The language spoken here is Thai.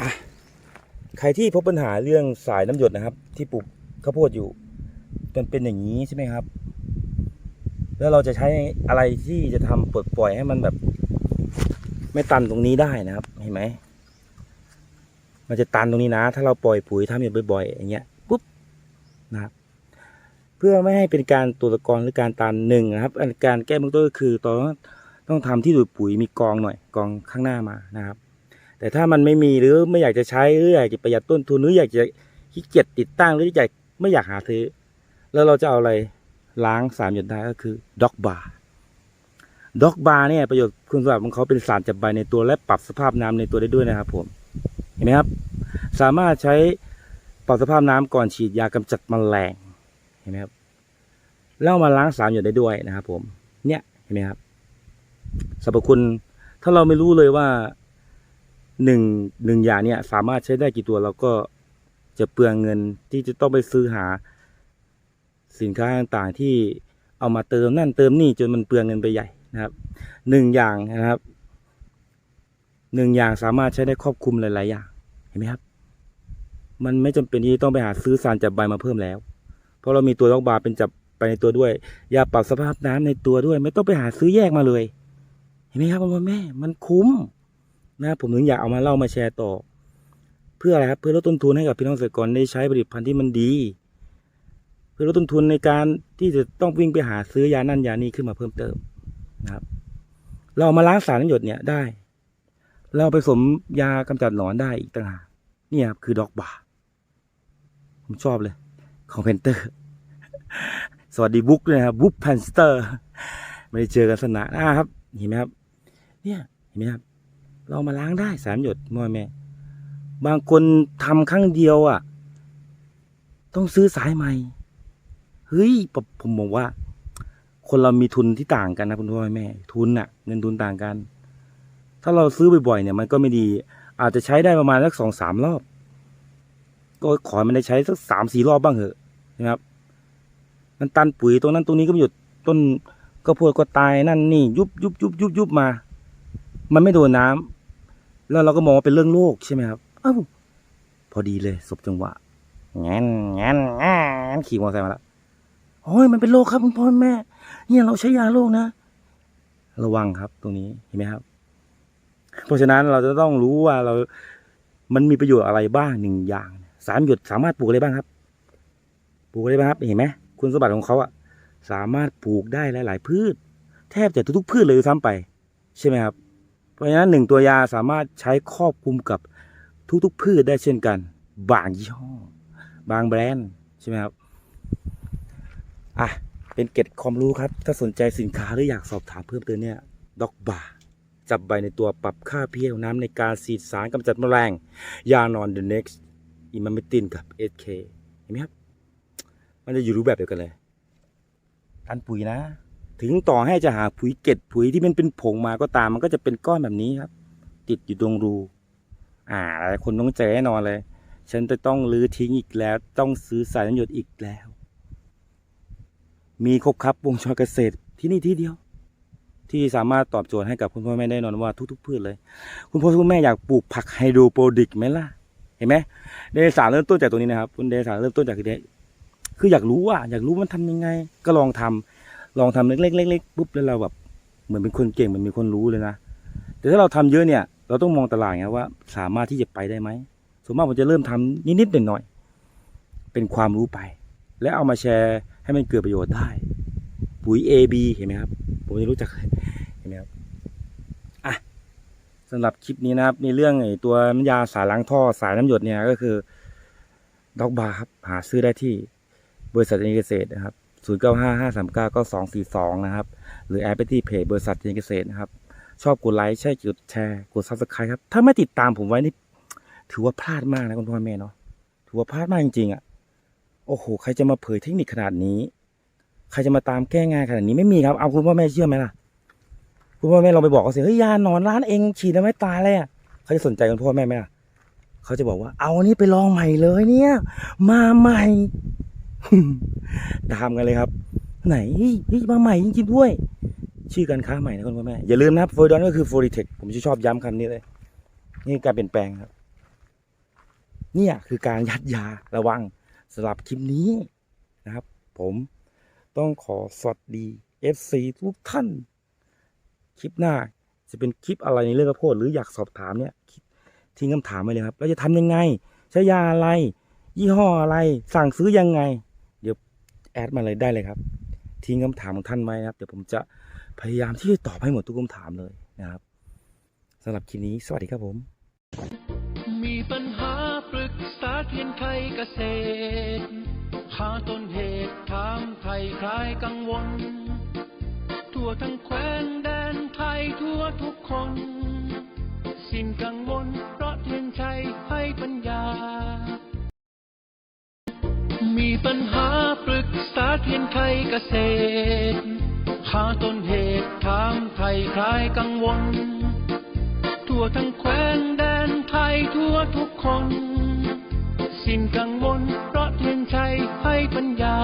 อะใครที่พบปัญหาเรื่องสายน้ำหยดนะครับ ที่ปลูกข้าวโพดอยู่มันเป็นอย่างนี้ใช่ไหมครับ แล้วเราจะใช้อะไรที่จะทำปลดปล่อยให้มันแบบ ไม่ตันตรงนี้ได้นะครับ เห็นไหมมันจะตันตรงนี้นะ ถ้าเราปล่อยปุ๋ยทำอย่างบ่อยๆอย่างเงี้ยปุ๊บนะครับเพื่อไม่ให้เป็นการตัวตะกอนหรือการตันหนึ่งนะครับอันการแก้เบื้องต้นก็คือตอนต้องทำที่ดูดปุ๋ยมีกองหน่อยกองข้างหน้ามานะครับ แต่ถ้ามันไม่มีหรือไม่อยากจะใช้หรืออยากจะประหยัดต้นทุนหรืออยากจะขี้เกียจติดตั้งหรืออยากไม่อยากหาซื้อ แล้วเราจะเอาอะไรล้างสารหยดได้ก็คือด็อกบาร์ด็อกบาร์เนี่ยประโยชน์คุณสมบัติของเขาเป็นสารจับใบในตัวและปรับสภาพน้ำในตัวได้ด้วยนะครับผมเห็นไหมครับ สามารถใช้ปรับสภาพน้ำก่อนฉีดยากำจัดแมลงเห็นไหมครับแล้วมาล้างสารหยดได้ด้วยนะครับผม เนี่ยเห็นไหมครับสรรพคุณถ้าเราไม่รู้เลยว่า หนึ่งหนึ่งอย่างเนี่ยสามารถใช้ได้กี่ตัวเราก็จะเปลืองเงินที่จะต้องไปซื้อหา สินค้าต่างๆที่เอามาเติมนั่นเติมนี่จนมันเปลืองเงินไปใหญ่นะครับหนึ่งอย่างนะครับหนึ่งอย่างสามารถใช้ได้ครอบคลุมหลาย ๆ อย่างเห็นไหมครับ มันไม่จำเป็นที่ต้องไปหาซื้อสารจับใบมาเพิ่มแล้ว เพราะเรามีตัวล็อกบาร์เป็นจับไปในตัวด้วยยาปรับสภาพน้ำในตัวด้วย ไม่ต้องไปหาซื้อแยกมาเลย เห็นไหมครับพ่อแม่ มันคุ้ม นะผมถึงอยากเอามาเล่ามาแชร์ต่อ เพื่ออะไรครับเพื่อลดต้นทุนให้กับพี่น้องเกษตรกรได้ใช้ผลิตภัณฑ์ที่มันดี เพื่อลดต้นทุนในการที่จะต้องวิ่งไปหาซื้อยานั่นยานี้ขึ้นมาเพิ่มเติมนะครับ เราเอามาล้างสารน้ำหยดเนี่ยได้ เราไปผสมยากำจัดหนอนได้อีกต่างหากนี่ครับคือดอกบาผมชอบเลย ของเพนเตอร์ สวัสดีบุ๊กด้วยนะครับบุ๊กแพนสเตอร์ไม่ได้เจอกันสนานนะครับเห็นไหมครับ เนี่ยเห็นไหมครับ เรามาล้างได้สามหยดพ่อแม่ บางคนทำครั้งเดียวอะ ต้องซื้อสายใหม่เฮ้ยผมบอกว่า คนเรามีทุนที่ต่างกันนะคุณพ่อแม่ ทุนน่ะ เงินทุนต่างกัน ถ้าเราซื้อบ่อยๆเนี่ย มันก็ไม่ดี อาจจะใช้ได้ประมาณสักสองสามรอบ ก็ขอให้มันได้ใช้สักสามสี่รอบบ้างเหอะนะครับมันตันปุ๋ยตรงนั้นตรงนี้ก็หยุดต้นก็พวดก็ตายนั่นนี่ยุบยุบยุบยุบยุบมา มันไม่โดนน้ำ แล้วเราก็มองว่าเป็นเรื่องโลกใช่ไหมครับเอ้าพอดีเลยสบจังหวะงั้นงั้นงั้นขี่มอเตอร์ไซค์มาแล้วโอ้ยมันเป็นโรคครับคุณพ่อแม่ เนี่ยเราใช้ยาโรคนะ ระวังครับตรงนี้เห็นไหมครับ เพราะฉะนั้นเราจะต้องรู้ว่าเรา มันมีประโยชน์อะไรบ้างหนึ่งอย่างสามหยดสามารถปลูกอะไรบ้างครับ ปลูกอะไรบ้างครับเห็นไหมคุณสมบัติของเขาอะสามารถปลูกได้หลาย ๆ พืช แทบจะทุกๆพืชเลยด้วยซ้ำไป ใช่ไหมครับ เพราะฉะนั้นหนึ่งตัวยาสามารถใช้ครอบคลุมกับทุกๆพืชได้เช่นกัน บางยี่ห้อ บางแบรนด์ใช่ไหมครับ อะ เป็นเก็ดความรู้ครับ ถ้าสนใจสินค้าหรืออยากสอบถามเพิ่มเติมเนี่ยด็อกบาจับใบในตัวปรับค่าเพีเอน้ำในการสีดสารกำจัดแมลง ยานอน The Next อิมาเมตินกับ SK เห็นไหมครับ มันจะอยู่รูปแบบเดียวกันเลยทันปุ๋ยนะ ถึงต่อให้จะหาปุ๋ยเกล็ดปุ๋ยที่มันเป็นผงมาก็ตาม มันก็จะเป็นก้อนแบบนี้ครับ ติดอยู่ตรงรู อ่าหลายคนต้องเจอแน่นอนเลย ฉันจะต้องรื้อทิ้งอีกแล้ว ต้องซื้อสายน้ำหยดอีกแล้ว มีครบครับวงจรเกษตรที่นี่ที่เดียว ที่สามารถตอบโจทย์ให้กับคุณพ่อแม่ได้นอนว่าทุกๆพืชเลย คุณพ่อคุณแม่อยากปลูกผักไฮโดรโปรดิกไหมล่ะเห็นไหมเดสารเริ่มต้นจากตรงนี้นะครับคุณเดสารเริ่มต้นจากคือเดคืออยากรู้ว่าอยากรู้มันทำยังไง ก็ลองทำ ลองทำเล็กๆเล็กๆปุ๊บแล้วเราแบบเหมือนเป็นคนเก่งเหมือนมีคนรู้เลยนะ แต่ถ้าเราทำเยอะเนี่ย เราต้องมองตลาดไงว่า สามารถที่จะไปได้ไหมส่วนมากผมจะเริ่มทำนิดๆหน่อยๆเป็นความรู้ไป และเอามาแชร์ให้มันเกิดประโยชน์ได้ ปุ๋ย AB เห็นไหมครับ ผมไม่รู้จักเห็นไหมครับอะสำหรับคลิปนี้นะครับในเรื่องไอ้ตัวน้ำยาสายล้างท่อสายน้ำหยดเนี่ยก็คือด็อกบาร์ครับหาซื้อได้ที่บริษัทเกษตรนะครับ 0 9 5 5 3 9 9 2 4 2 นะครับ หรือแอดไปที่เพจบริษัทเอเกษตรนะครับ ชอบกดไลค์ใช่กดแชร์ กดซับสไครต์ครับ ถ้าไม่ติดตามผมไว้นี่ ถือว่าพลาดมากนะคุณพ่อแม่เนาะถือว่าพลาดมากจริงๆอะโอ้โห ใครจะมาเผยเทคนิคขนาดนี้ ใครจะมาตามแก้งานขนาดนี้ไม่มีครับ เอาคุณพ่อแม่เชื่อไหมล่ะ คุณพ่อแม่เราไปบอกเขาสิเฮ้ยยานอนร้านเองฉีดแล้วไม่ตายเลยอะเขาจะสนใจคุณพ่อแม่ไหมล่ะ เขาจะบอกว่าเอาอันนี้ไปลองใหม่เลยเนี่ย มาใหม่ ตามกันเลยครับ ไหนมาใหม่จริงๆด้วย ชื่อการค้าใหม่นะคุณพ่อแม่ อย่าลืมนะครับโฟดอนก็คือโฟริเทคผมชอบย้ำคำนี้เลย นี่การเปลี่ยนแปลงครับ เนี่ยคือการยัดยาระวังสำหรับคลิปนี้นะครับ ผมต้องขอสวัสดี FC ทุกท่าน คลิปหน้าจะเป็นคลิปอะไรในเรื่องข้าวโพดหรืออยากสอบถามเนี่ยทิ้งคำถามไว้เลยครับเราจะทำยังไง ใช้ยาอะไร ยี่ห้ออะไร สั่งซื้อยังไง แอดมาเลยได้เลยครับ ทิ้งคำถามของท่านไว้นะครับ เดี๋ยวผมจะพยายามที่จะตอบให้หมดทุกคำถามเลยนะครับสำหรับคลิปนี้ สวัสดีครับผม มีปัญหาปรึกษาเทียนไทยเกษตรหาต้นเหตุถามไทยคลายกังวล ทั่วทั้งแคว้นแดนไทยทั่วทุกคน สิ้นกังวล เพียนไทยเกษตร หาต้นเหตุถามไทยคลายกังวล ทั่วทั้งแคว้นแดนไทยทั่วทุกคน สิ้นกังวลเพราะเพียนไทยให้ปัญญา